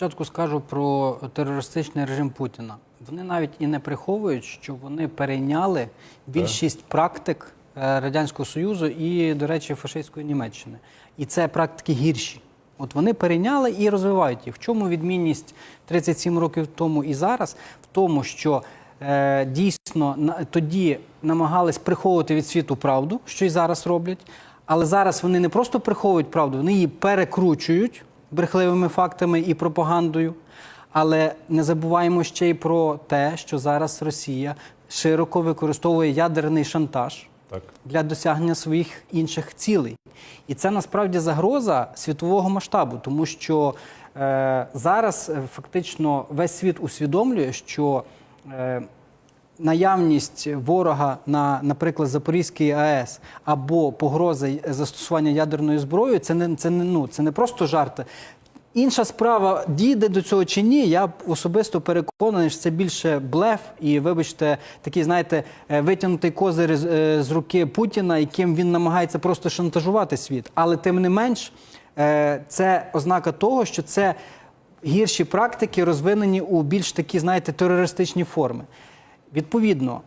спочатку скажу про терористичний режим Путіна. Вони навіть і не приховують, що вони перейняли більшість практик е, Радянського Союзу і, до речі, фашистської Німеччини. І це практики гірші. От вони перейняли і розвивають їх. В чому відмінність 37 років тому і зараз? В тому, що е, дійсно на, тоді намагались приховувати від світу правду, що і зараз роблять. Але зараз вони не просто приховують правду, вони її перекручують брехливими фактами і пропагандою. Але не забуваємо ще й про те, що зараз Росія широко використовує ядерний шантаж Так. для досягнення своїх інших цілей. І це насправді загроза світового масштабу, тому що е, зараз е, фактично весь світ усвідомлює, що е, наявність ворога на, наприклад, Запорізькій АЕС або погроза застосування ядерної зброї, це не це не ну це не просто жарти. Інша справа дійде до цього чи ні. Я особисто переконаний, що це більше блеф і, вибачте, такий, знаєте, е, витягнутий козир з, е, з руки Путіна, яким він намагається просто шантажувати світ. Але тим не менш, е, це ознака того, що це гірші практики розвинені у більш такі, знаєте, терористичні форми. Відповідно,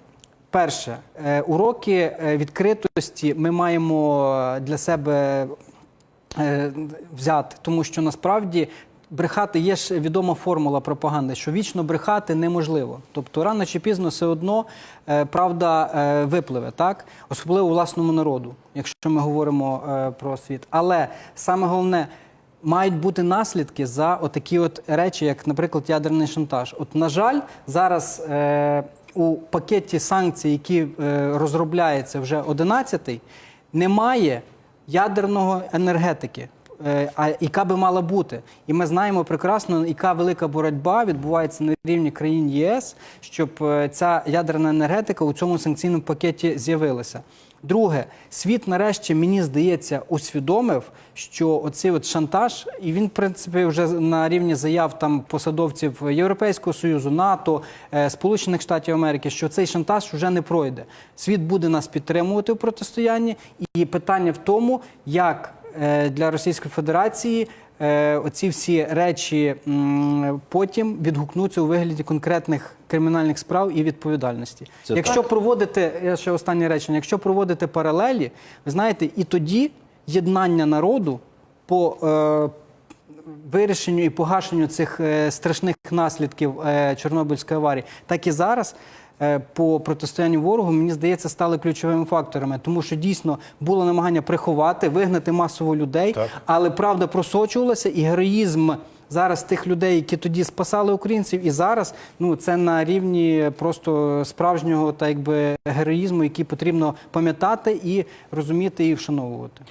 перше, е, уроки е, відкритості ми маємо е, для себе взяти, тому що насправді. Брехати є ж відома формула пропаганди, що вічно брехати неможливо. Тобто рано чи пізно все одно правда випливе, так особливо власному народу, якщо ми говоримо про світ. Але саме головне. Мають бути наслідки за отакі от речі, як, наприклад, ядерний шантаж. От, на жаль, зараз е, у пакеті санкцій, які е, розробляється вже 11-й, немає ядерного енергетики. Е, А яка би мала бути, і ми знаємо прекрасно, яка велика боротьба відбувається на рівні країн ЄС, щоб е, ця ядерна енергетика у цьому санкційному пакеті з'явилася. Друге, світ нарешті мені здається усвідомив, що оцей от шантаж, і він, в принципі, вже на рівні заяв там посадовців Європейського союзу, НАТО, е, Сполучених Штатів Америки, що цей шантаж вже не пройде. Світ буде нас підтримувати в протистоянні, і питання в тому, як для Російської Федерації. е, Оці всі речі потім відгукнуться у вигляді конкретних кримінальних справ і відповідальності. Це Якщо проводити, я ще останнє речення, якщо проводити паралелі, ви знаєте, і тоді єднання народу по е, вирішенню і погашенню цих е, страшних наслідків е, Чорнобильської аварії, так і зараз. Е, По протистоянню ворогу, мені здається, стали ключовими факторами, тому що дійсно було намагання приховати, вигнати масово людей, Так. але правда просочувалася, і героїзм зараз тих людей, які тоді спасали українців, і зараз ну це на рівні просто справжнього, так якби героїзму, який потрібно пам'ятати і розуміти і вшановувати.